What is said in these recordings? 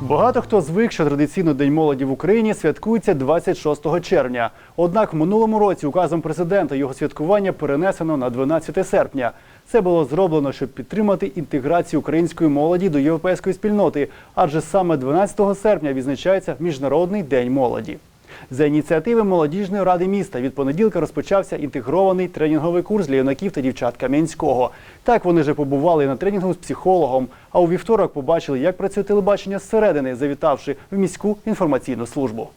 Багато хто звик, що традиційно День молоді в Україні святкується 26 червня. Однак в минулому році указом президента його святкування перенесено на 12 серпня. Це було зроблено, щоб підтримати інтеграцію української молоді до європейської спільноти, адже саме 12 серпня відзначається Міжнародний день молоді. За ініціативи молодіжної ради міста від понеділка розпочався інтегрований тренінговий курс для юнаків та дівчат Кам'янського. Так вони вже побували на тренінгу з психологом. А у вівторок побачили, як працює телебачення зсередини, завітавши в міську інформаційну службу.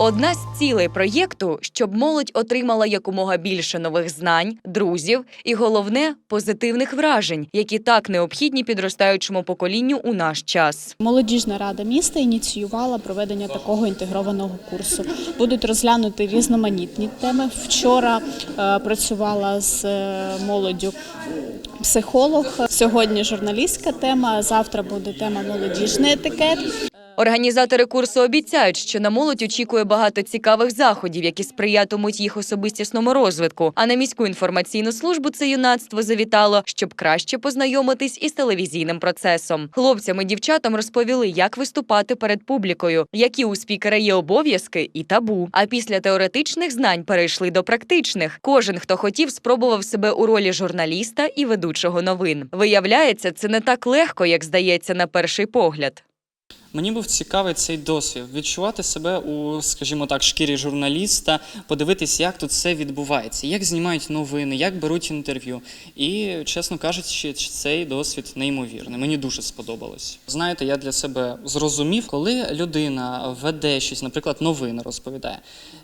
Одна з цілей проєкту, щоб молодь отримала якомога більше нових знань, друзів і головне позитивних вражень, які так необхідні підростаючому поколінню у наш час. Молодіжна рада міста ініціювала проведення такого інтегрованого курсу. Будуть розглянути різноманітні теми. Вчора е, працювала з е, молоддю психолог. Сьогодні журналістська тема. Завтра буде тема молодіжний етикет. Організатори курсу обіцяють, що на молодь очікує багато цікавих заходів, які сприятимуть їх особистісному розвитку. А на міську інформаційну службу це юнацтво завітало, щоб краще познайомитись із телевізійним процесом. Хлопцям і дівчатам розповіли, як виступати перед публікою, які у спікера є обов'язки і табу. А після теоретичних знань перейшли до практичних. Кожен, хто хотів, спробував себе у ролі журналіста і ведучого новин. Виявляється, це не так легко, як здається на перший погляд. Мені був цікавий цей досвід відчувати себе у, скажімо так, шкірі журналіста, подивитись, як тут все відбувається, як знімають новини, як беруть інтерв'ю. І, чесно кажучи, цей досвід неймовірний. Мені дуже сподобалось. Знаєте, я для себе зрозумів, коли людина веде щось, наприклад, новини розповідає.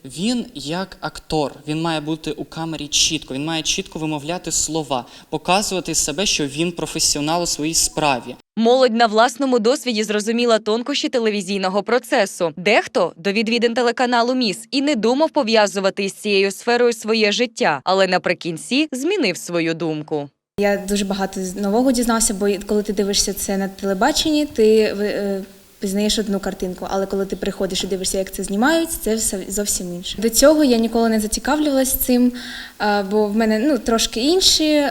Він як актор, він має бути у камері чітко, він має чітко вимовляти слова, показувати себе, що він професіонал у своїй справі. Молодь на власному досвіді зрозуміла тонкощі телевізійного процесу. Дехто до відвідин телеканалу Міс і не думав пов'язувати із цією сферою своє життя, але наприкінці змінив свою думку. Я дуже багато з- нового дізнався, бо коли ти дивишся це на телебаченні, ти е, пізнаєш одну картинку. Але коли ти приходиш і дивишся, як це знімають, це все зовсім інше. До цього я ніколи не зацікавлювалася цим, бо в мене ну трошки інші.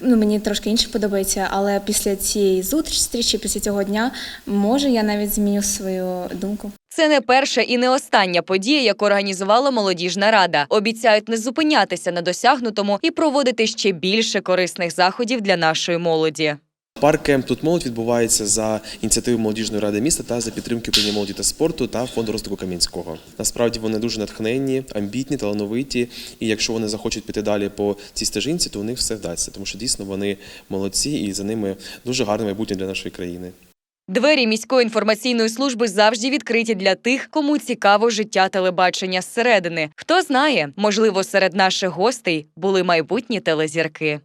Ну, мені трошки інше подобається, але після цієї зустрічі, після цього дня, може, я навіть зміню свою думку. Це не перша і не остання подія, яку організувала молодіжна рада. Обіцяють не зупинятися на досягнутому і проводити ще більше корисних заходів для нашої молоді. Парк Кемп тут молодь відбувається за ініціативи молодіжної ради міста та за підтримки управління молоді та спорту та фонду розвитку Кам'янського. Насправді вони дуже натхненні, амбітні, талановиті. І якщо вони захочуть піти далі по цій стежинці, то у них все вдасться, тому що дійсно вони молодці і за ними дуже гарне майбутнє для нашої країни. Двері міської інформаційної служби завжди відкриті для тих, кому цікаво життя телебачення зсередини. Хто знає, можливо, серед наших гостей були майбутні телезірки.